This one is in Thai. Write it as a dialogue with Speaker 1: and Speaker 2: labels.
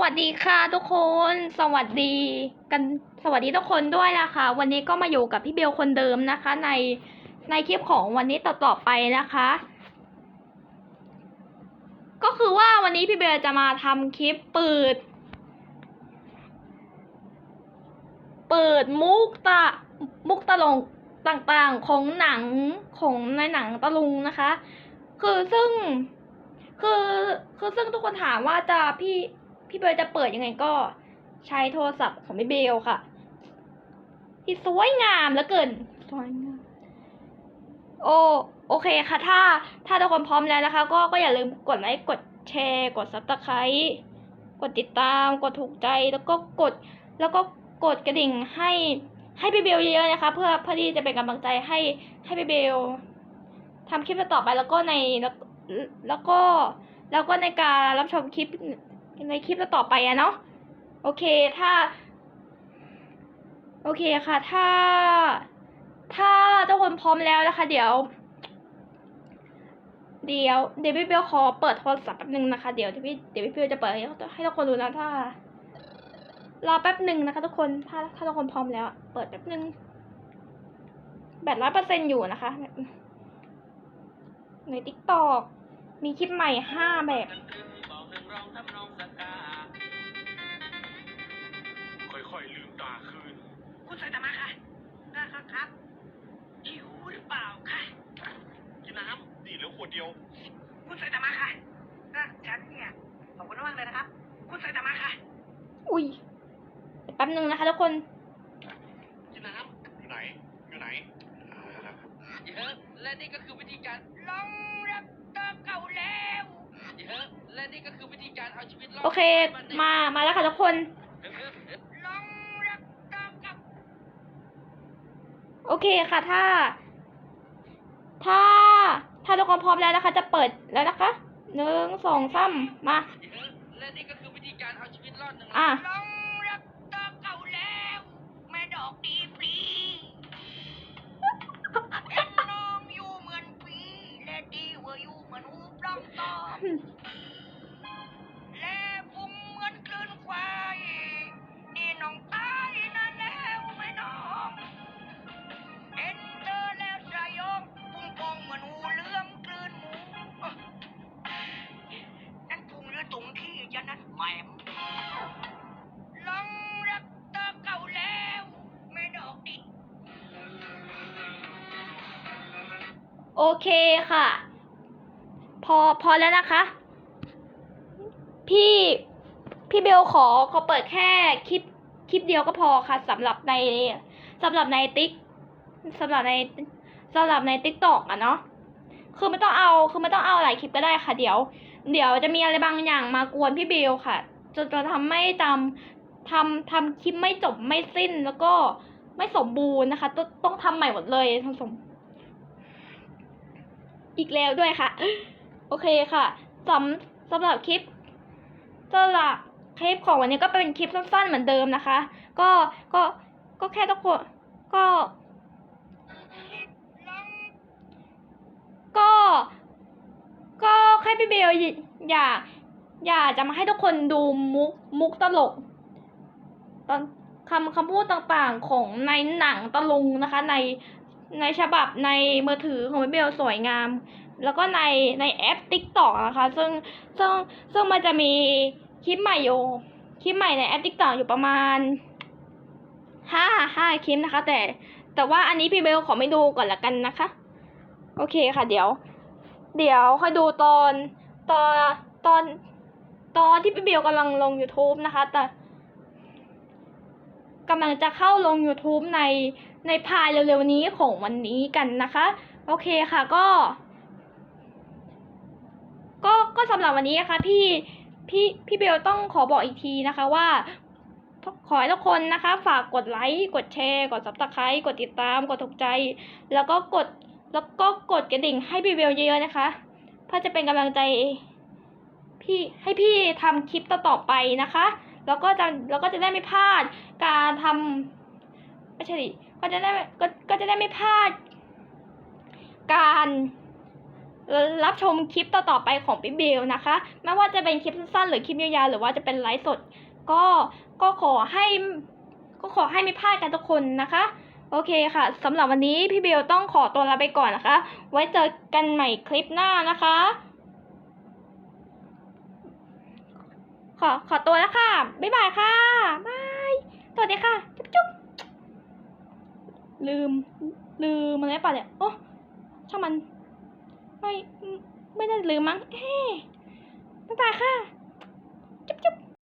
Speaker 1: วัสดีค่ะทุกคน สวัสดีกันสวัสดีทุกคนด้วยนะคะ วันนี้ก็มาอยู่กับพี่เบลคนเดิมนะคะ ในในคลิปของวันนี้ต่อๆไปนะคะ ก็คือว่าวันนี้พี่เบลจะมาทำคลิปเปิด เปิดมุกตะมุกตลงต่างๆของหนังของในหนังตะลุงนะคะ คือซึ่งคือคือซึ่งทุกคนถามว่าจะพี่ พี่เบลจะเปิดยังไงก็ใช้โทรศัพท์ของพี่เบลค่ะ ที่สวยงามเหลือเกินสวยงามโอโอเคค่ะ ถ้าถ้าทุกคนพร้อมแล้วนะคะ ก็ก็อย่าลืมกดไลค์กดแชร์ กดซับสไครต์กดติดตาม กดถูกใจแล้วก็กดแล้วก็กดกระดิ่งให้ให้พี่เบลเยอะๆนะคะ เพื่อเพื่อที่จะเป็นกำลังใจให้ให้พี่เบลทำคลิปต่อไปแล้วก็ในแล้วแล้วก็แล้วก็ในการรับชมคลิป ในคลิปต่อไปอะเนาะโอเคถ้า โอเคค่ะ ถ้า ถ้าทุกคนพร้อมแล้วนะคะ เดี๋ยว เดี๋ยวเดวพี่เบลขอเปิดโทรศัพท์แป๊บนึงนะคะเดี๋ยวเดวพี่เดวพี่เบลจะเปิดให้ให้ทุกคนดูนะถ้ารอแป๊บหนึ่งนะคะ ทุกคนถ้าถ้าทุกคนพร้อมแล้วเปิดแป๊บหนึ่งแบตร้อยเปอร์เซ็นอยู่นะคะ ในทิกตอกมีคลิปใหม่ห้าแบบ
Speaker 2: ค่อยๆลืมตาคืน
Speaker 3: คุณใส่ตามาค่ะนะครับครับหิวหรือเปล่าค่ะ
Speaker 2: กินน้ำดีเหลือขวดเดียว
Speaker 3: คุณใส่ตามาค่ะนะฉันเนี่ยขอบคุณมากเลยนะครับ คุณใส่ตามาค่ะ
Speaker 1: อุ้ยแป๊บหนึ่งนะคะทุกคน
Speaker 2: กินน้ำอยู่ไหน อยู่ไหนอ่า
Speaker 4: เยอะและนี่ก็คือวิธีการ
Speaker 3: ลองรักเติมเก่าแล้ว
Speaker 4: เยอะ และนี่ก็คือวิธีการเอาชีวิตรอด
Speaker 1: โอเค มา มาแล้วค่ะทุกคน
Speaker 4: เออเออเออ
Speaker 3: ลองรักเติมเก่า
Speaker 1: โอเคค่ะ ถ้า ถ้า ถ้าทุกคนพร้อมแล้วนะคะ จะเปิดแล้วนะคะ หนึ่ง สองสามมา
Speaker 4: เยอะ และนี่ก็คือวิธีการเอาชีวิตรอดหนึ่ง
Speaker 1: อะ
Speaker 3: ลองรักเติมเก่าแล้วแม่ดอกดีฟรีเอ็นน้องอยู่เหมือนปีและดีเว่าอยู่เหมือนหูปล้ องตอมและพุงเหมือนคลื่นควายนี่น้องตายนั่นแล้วไหม่น้องเห็นเธอแล้วสยองพุงพองเหมือนหูเลือมคลื่นหมูนั่นพุงหรือตุงขี้จะนั่นแหม่มลองรักเธอเก่าแล้วไม่ดอกดิ
Speaker 1: โอเคค่ะ อพอแล้วนะคะ พี่พี่เบลขอขอเปิดแค่คลิปคลิปเดียวก็พอค่ะสำหรับในสำหรับในติ๊กสำหรับในสำหรับในติ๊กตอกอะเนาะคือไม่ต้องเอาคือไม่ต้องเอาหลายคลิปก็ได้ค่ะ เดี๋ยว เดี๋ยวจะมีอะไรบางอย่างมากวนพี่เบลค่ะจะจะทำไม่จำทำทำคลิปไม่จบไม่สิ้นแล้วก็ไม่สมบูรณ์นะคะ ต้องต้องทำใหม่หมดเลยทั้งสมอีกแล้วด้วยค่ะ โอเคค่ะสำสำหรับคลิปสำหรับคลิปของวันนี้ก็เป็นคลิปสั้นๆเหมือนเดิมนะคะ ก็ก็ก็แค่ทุกคนก็ ก็ ก็แค่พี่เบลอยากอยากจะมาให้ทุกคนดูมุกมุกตลกตอนคำคำพูดต่างๆของในหนังตะลุงนะคะ ในในฉบับในมือถือของพี่เบลสวยงาม แล้วก็ในในแอป TikTok นะคะ ซึ่งซึ่งซึ่งมันจะมีคลิปใหม่อยู่คลิปใหม่ในแอป TikTok อยู่ประมาณห้าห้าคลิปนะคะ แต่แต่ว่าอันนี้พี่เบลขอไม่ดูก่อนละกันนะคะ โอเคค่ะ เดี๋ยว เดี๋ยวค่อยดูตอนตอนตอนตอนที่พี่เบลกำลังลง YouTube นะคะ แต่กำลังจะเข้าลง YouTube ในในภายเร็วๆนี้ของวันนี้กันนะคะ โอเคค่ะก็ ก็ก็สำหรับวันนี้นะคะพี่พี่พี่เบลต้องขอบอกอีกทีนะคะว่า ขอให้ทุกคนนะคะ ฝากกดไลค์กดแชร์ กดซับสไครต์กดติดตาม กดถูกใจ แล้วก็กดแล้วก็กดกระดิ่งให้พี่เบลเยอะๆนะคะ เพื่อจะเป็นกำลังใจพี่ให้พี่ทำคลิปต่อๆไปนะคะ แล้วก็จะแล้วก็จะได้ไม่พลาดการทำไม่ใช่ดิก็จะได้ก็ก็จะได้ไม่พลาดการ รับชมคลิปต่อๆไปของพี่เบลนะคะ ไม่ว่าจะเป็นคลิปสั้นๆหรือคลิปยาวๆหรือว่าจะเป็นไลฟ์สด ก็ก็ขอให้ก็ขอให้ไม่พลาดกันทุกคนนะคะ โอเคค่ะสำหรับวันนี้พี่เบลต้องขอตัวลาไปก่อนนะคะ ไว้เจอกันใหม่คลิปหน้านะคะ ขอขอตัวแล้วค่ะ บ๊ายบายค่ะบายสวัสดีค่ะ จุ๊บจุ๊บลืม ลืมอะไรป่ะเนี่ยโอ้ช่างมัน ไม่ไม่ได้ลืมมั้งเฮ้บ๊าตาค่ะ จุ๊บจุ๊บ